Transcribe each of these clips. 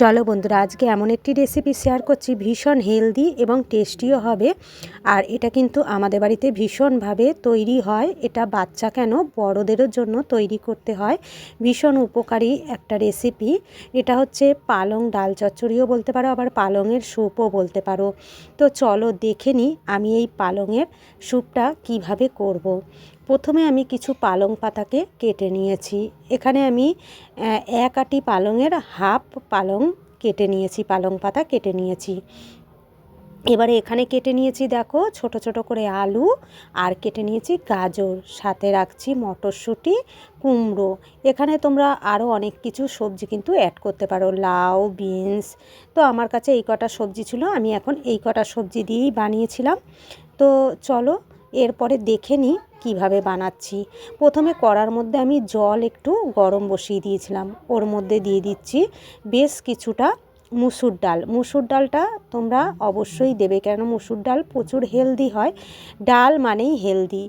চলো বন্ধুরা, আজকে এমন একটি রেসিপি শেয়ার করছি, ভীষণ হেলদি এবং টেস্টিও হবে। আর এটা কিন্তু আমাদের বাড়িতে ভীষণভাবে তৈরি হয়। এটা বাচ্চা কেন? বড়োদেরও জন্য তৈরি করতে হয়। ভীষণ উপকারী একটা রেসিপি এটা হচ্ছে পালং ডাল চচ্চড়িও বলতে পারো, আবার পালংয়ের স্যুপও বলতে পারো। তো চলো দেখে নিই আমি এই পালংয়ের স্যুপটা কীভাবে করব। প্রথমে আমি কিছু পালং পাতাকে কেটে নিয়েছি। এখানে আমি এক আটি পালংয়ের হাফ পালং কেটে নিয়েছি, পালং পাতা কেটে নিয়েছি। এবারে এখানে কেটে নিয়েছি দেখো, ছোট ছোট করে আলু আর কেটে নিয়েছি গাজর। সাথে রাখছি মটরশুঁটি, কুমড়ো। এখানে তোমরা আরও অনেক কিছু সবজি কিন্তু অ্যাড করতে পারো, লাউ, বিনস। তো আমার কাছে এই কটা সবজি ছিল, আমি এখন এই কটা সবজি দিয়েই বানিয়েছিলাম। তো চলো, এরপরে দেখে নিই কীভাবে বানাচ্ছি? প্রথমে কড়ার মধ্যে আমি জল একটু গরম বসিয়ে দিয়েছিলাম। ওর মধ্যে দিয়ে দিচ্ছি বেশ কিছুটা মুসুর ডাল। মুসুর ডালটা তোমরা অবশ্যই দেবে কেন মুসুর ডাল প্রচুর হেলদি হয়। ডাল মানেই হেলদি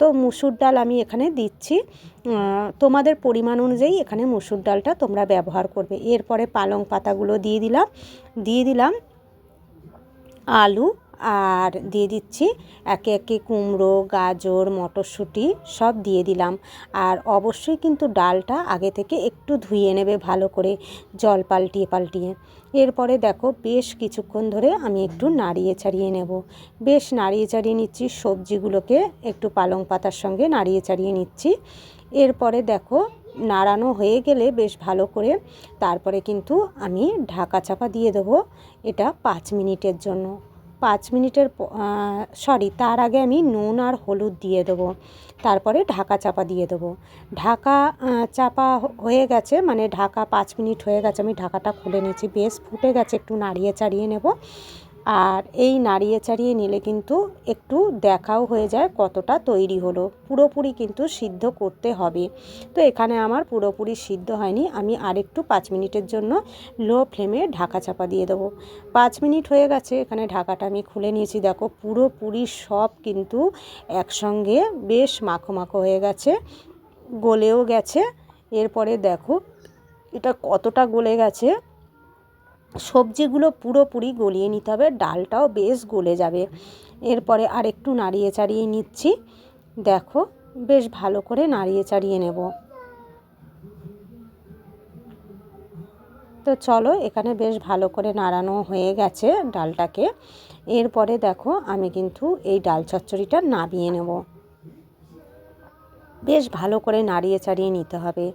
তো মুসুর ডাল আমি এখানে দিচ্ছি। তোমাদের পরিমাণ অনুযায়ী এখানে মুসুর ডালটা তোমরা ব্যবহার করবে। এরপরে পালং পাতাগুলো দিয়ে দিলাম। দিয়ে দিলাম আলু আর দিয়ে দিচ্ছি একে একে কুমড়ো, গাজর, মটরশুঁটি সব দিয়ে দিলাম। আর অবশ্যই কিন্তু ডালটা আগে থেকে একটু ধুয়ে নেবে ভালো করে জল পাল্টিয়ে পাল্টিয়ে। এরপরে দেখো বেশ কিছুক্ষণ ধরে আমি একটু নাড়িয়ে ছাড়িয়ে নেব। বেশ নাড়িয়ে চাড়িয়ে নিচ্ছি, সবজিগুলোকে একটু পালং পাতার সঙ্গে নাড়িয়ে চাড়িয়ে নিচ্ছি। এরপরে দেখো নাড়ানো হয়ে গেলে বেশ ভালো করে তারপরে কিন্তু আমি ঢাকা চাপা দিয়ে দেবো এটা পাঁচ মিনিটের জন্য। পাঁচ মিনিটের সরি তার আগে আমি নুন আর হলুদ দিয়ে দেবো। তারপরে ঢাকা চাপা দিয়ে দেবো। ঢাকা চাপা হয়ে গেছে মানে ঢাকা পাঁচ মিনিট হয়ে গেছে, আমি ঢাকাটা খুলে নিয়েছি। বেশ ফুটে গেছে, একটু নাড়িয়ে চাড়িয়ে নেব। আর এই নাড়িয়ে চাড়িয়ে নিলে কিন্তু একটু দেখাও হয়ে যায় কতটা তৈরি হলো। পুরোপুরি কিন্তু সিদ্ধ করতে হবে। তো এখানে আমার পুরোপুরি সিদ্ধ হয়নি। আমি আরেকটু পাঁচ মিনিটের জন্য লো ফ্লেমে ঢাকা চাপা দিয়ে দেবো। পাঁচ মিনিট হয়ে গেছে। এখানে ঢাকাটা আমি খুলে নিয়েছি। দেখো পুরোপুরি সব কিন্তু একসঙ্গে বেশ মাখো মাখো হয়ে গেছে। গলেও গেছে। এরপরে দেখো এটা কতটা গলে গেছে। সবজিগুলো পুরোপুরি গলিয়ে নিতে হবে, ডালটাও বেশ গলে যাবে। এরপরে আর একটু নাড়িয়ে চাড়িয়ে নিচ্ছি। দেখো, বেশ ভালো করে নাড়িয়ে চাড়িয়ে নেব। তো চলো, এখানে বেশ ভালো করে নাড়ানো হয়ে গেছে ডালটাকে। এরপরে দেখো, আমি কিন্তু এই ডাল চচ্চড়িটা নামিয়ে নেব। বেশ ভালো করে নাড়িয়ে চাড়িয়ে নিতে হবে।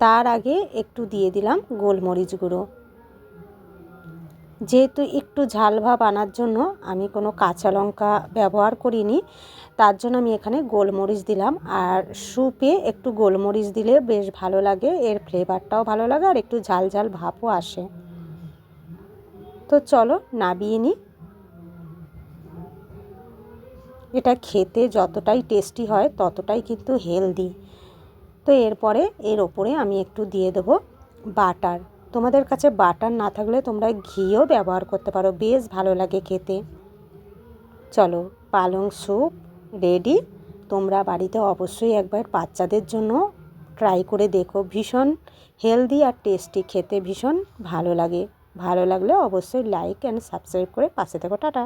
তার আগে একটু দিয়ে দিলাম গোলমরিচ গুঁড়ো। যেহেতু একটু ঝাল ভাব আনার জন্য আমি কোনো কাঁচা লঙ্কা ব্যবহার করিনি, তার জন্য আমি এখানে গোলমরিচ দিলাম। আর স্যুপে একটু গোলমরিচ দিলে বেশ ভালো লাগে, এর ফ্লেভারটাও ভালো লাগে আর একটু ঝাল ঝাল ভাবও আসে। তো চলো নাবিয়ে নিই। এটা খেতে যতটাই টেস্টি হয় ততটাই কিন্তু হেলদি। তো এরপরে এর ওপরে আমি একটু দিয়ে দেবো বাটার। তোমাদের কাছে বাটার না থাকলে তোমরা ঘিও ব্যবহার করতে পারো, বেশ ভালো লাগে খেতে। চলো, পালং স্যুপ রেডি তোমরা বাড়িতে অবশ্যই একবার বাচ্চাদের জন্য ট্রাই করে দেখো। ভীষণ হেলদি আর টেস্টি খেতে ভীষণ ভালো লাগে। ভালো লাগলে অবশ্যই লাইক অ্যান্ড সাবস্ক্রাইব করে পাশে থেকো। টাটা।